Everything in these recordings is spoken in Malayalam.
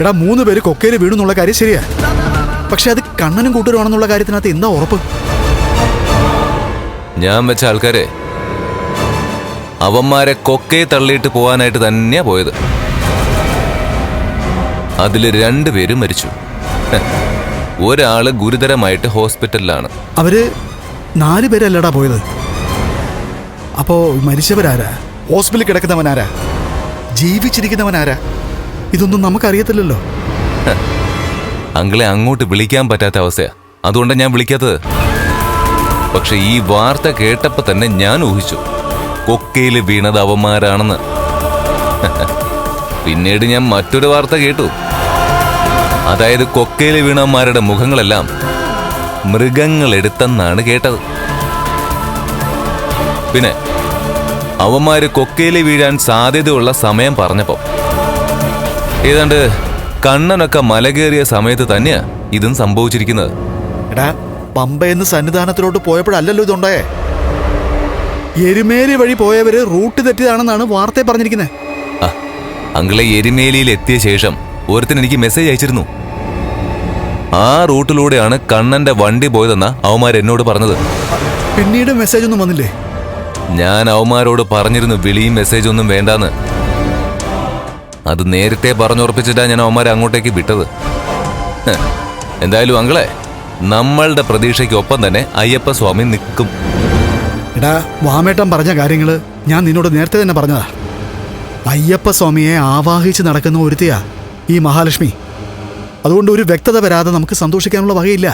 എടാ മൂന്ന് പേര് കൊക്കയിൽ വീണെന്നുള്ള കാര്യം ശരിയാ. പക്ഷെ അത് കണ്ണനും കൂട്ടരുവാണെന്നുള്ള കാര്യത്തിനകത്ത് എന്താ ഉറപ്പ്? ഞാൻ വെച്ച ആൾക്കാരെ അവന്മാരെ കൊക്കയെ തള്ളിയിട്ട് പോവാനായിട്ട് തന്നെയാ പോയത്. അതിൽ രണ്ടുപേരും മരിച്ചു. ഒരാൾ ഗുരുതരമായിട്ട് ഹോസ്പിറ്റലിലാണ്. അവർ നാല് പേരല്ലടാ പോയത്. അപ്പോ മരിച്ചവരാരാ? ഹോസ്പിറ്റലിൽ കിടക്കുന്നവനാരാ? ജീവിച്ചിരിക്കുന്നവനാരാ? ഇതൊന്നും നമുക്കറിയത്തില്ലല്ലോ. അങ്കിളെ അങ്ങോട്ട് വിളിക്കാൻ പറ്റാത്ത അവസ്ഥയാ. അതുകൊണ്ടാണ് ഞാൻ വിളിക്കാത്തത്. പക്ഷെ ഈ വാർത്ത കേട്ടപ്പോ തന്നെ ഞാൻ ഊഹിച്ചു. കൊക്കയിൽ വീണത് അവന്മാരാണെന്ന്. പിന്നീട് ഞാൻ മറ്റൊരു വാർത്ത കേട്ടു. അതായത് കൊക്കയിൽ വീണവന്മാരുടെ മുഖങ്ങളെല്ലാം മൃഗങ്ങൾ എടുത്തെന്നാണ് കേട്ടത്. പിന്നെ അവന്മാര് കൊക്കയിൽ വീഴാൻ സാധ്യതയുള്ള സമയം പറഞ്ഞപ്പോ ഏതാണ്ട് കണ്ണനൊക്കെ മലകേറിയ സമയത്ത് തന്നെയാ ഇതും സംഭവിച്ചിരിക്കുന്നത്. എടാ പമ്പയെന്ന് സന്നിധാനത്തിലോട്ട് പോയപ്പോഴല്ലല്ലോ ഇതുണ്ടായേ? എരുമേലി വഴി പോയവര് റൂട്ട് തെറ്റിയതാണെന്നാണ് വാർത്തയെ പറഞ്ഞിരിക്കുന്നത് അങ്കിളെ എരിമേലിയിൽ എത്തിയ ശേഷം ഒരുത്തൻ എനിക്ക് മെസ്സേജ് അയച്ചിരുന്നു. ആ റൂട്ടിലൂടെയാണ് കണ്ണന്റെ വണ്ടി പോയതെന്ന അവന്മാർ എന്നോട് പറഞ്ഞത്. പിന്നീട് മെസ്സേജ് ഒന്നും വന്നില്ലേ? ഞാൻ അവന്മാരോട് പറഞ്ഞിരുന്നു വിളിയും മെസ്സേജ് ഒന്നും വേണ്ടാന്ന്. അത് നേരത്തെ പറഞ്ഞുറപ്പിച്ചിട്ടാ ഞാൻ അവന്മാരെ അങ്ങോട്ടേക്ക് വിട്ടത്. എന്തായാലും അങ്കളെ നമ്മളുടെ പ്രതീക്ഷയ്ക്കൊപ്പം തന്നെ അയ്യപ്പ സ്വാമി നിൽക്കും. എടാ വാമേട്ടൻ പറഞ്ഞ കാര്യങ്ങൾ ഞാൻ നിന്നോട് നേരത്തെ തന്നെ പറഞ്ഞതാ. അയ്യപ്പ സ്വാമിയെ ആവാഹിച്ച് നടക്കുന്ന ഒരുത്തിയാ ഈ മഹാലക്ഷ്മി. അതുകൊണ്ട് ഒരു വ്യക്തത വരാതെ നമുക്ക് സന്തോഷിക്കാനുള്ള വകയില്ല.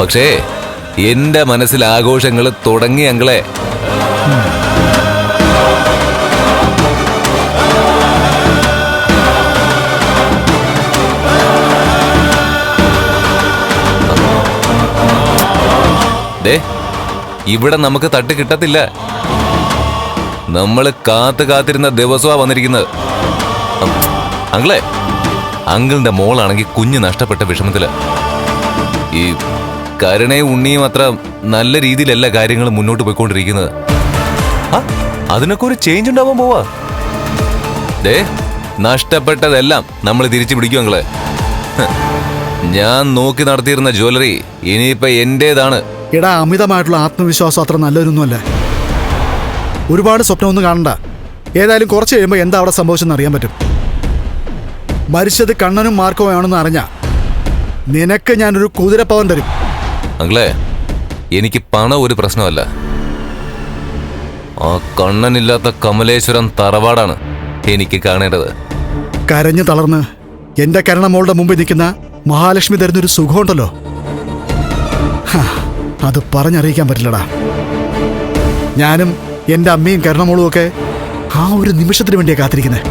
പക്ഷേ എന്റെ മനസ്സിൽ ആഘോഷങ്ങൾ തുടങ്ങി അങ്കിളെ. ദേ ഇവിടെ നമുക്ക് തട്ട് കിട്ടത്തില്ല. നമ്മൾ കാത്ത് കാത്തിരുന്ന ദിവസമാ വന്നിരിക്കുന്നത്. അങ്കിളെ അങ്കിളിന്റെ മോളാണെങ്കിൽ കുഞ്ഞ് നഷ്ടപ്പെട്ട വിഷമത്തിൽ. ഈ കരുണയും ഉണ്ണിയും അത്ര നല്ല രീതിയിലല്ല കാര്യങ്ങൾ മുന്നോട്ട് പോയിക്കൊണ്ടിരിക്കുന്നത്. അതിനൊക്കെ ഒരു ചേഞ്ച് ഉണ്ടാവാൻ പോവാ. ദേ നഷ്ടപ്പെട്ടതെല്ലാം നമ്മൾ തിരിച്ചു പിടിക്കും അങ്ങളെ ഞാൻ നോക്കി നടത്തിയിരുന്ന ജ്വല്ലറി ഇനിയിപ്പോ എന്റേതാണ്. എടാ അമിതമായിട്ടുള്ള ആത്മവിശ്വാസം അത്ര നല്ലൊരൊന്നുമല്ല. ഒരുപാട് സ്വപ്നം സ്വപ്നമൊന്നും കാണണ്ട. ഏതായാലും കുറച്ച് കഴിയുമ്പോൾ എന്താ അവിടെ സംഭവിച്ചെന്ന് അറിയാൻ പറ്റും. മരിച്ചത് കണ്ണനും മാർക്കോ ആണെന്ന് അറിഞ്ഞ നിനക്ക് ഞാനൊരു കുതിരപ്പവൻ തരും. അങ്ങളെ എനിക്ക് പണം ഒരു പ്രശ്നമല്ല. ആ കണ്ണനില്ലാത്ത കമലേശ്വരം തറവാടാണ് എനിക്ക് കാണേണ്ടത്. കരഞ്ഞു തളർന്ന് എന്റെ കരണമോളുടെ മുമ്പിൽ നിൽക്കുന്ന മഹാലക്ഷ്മി തരുന്നൊരു സുഖമുണ്ടല്ലോ. ഹാ, അത് പറഞ്ഞറിയിക്കാൻ പറ്റില്ലടാ. ഞാനും എന്റെ അമ്മയും കരണമോളും ഒക്കെ ആ ഒരു നിമിഷത്തിന് വേണ്ടിയാണ് കാത്തിരിക്കുന്നത്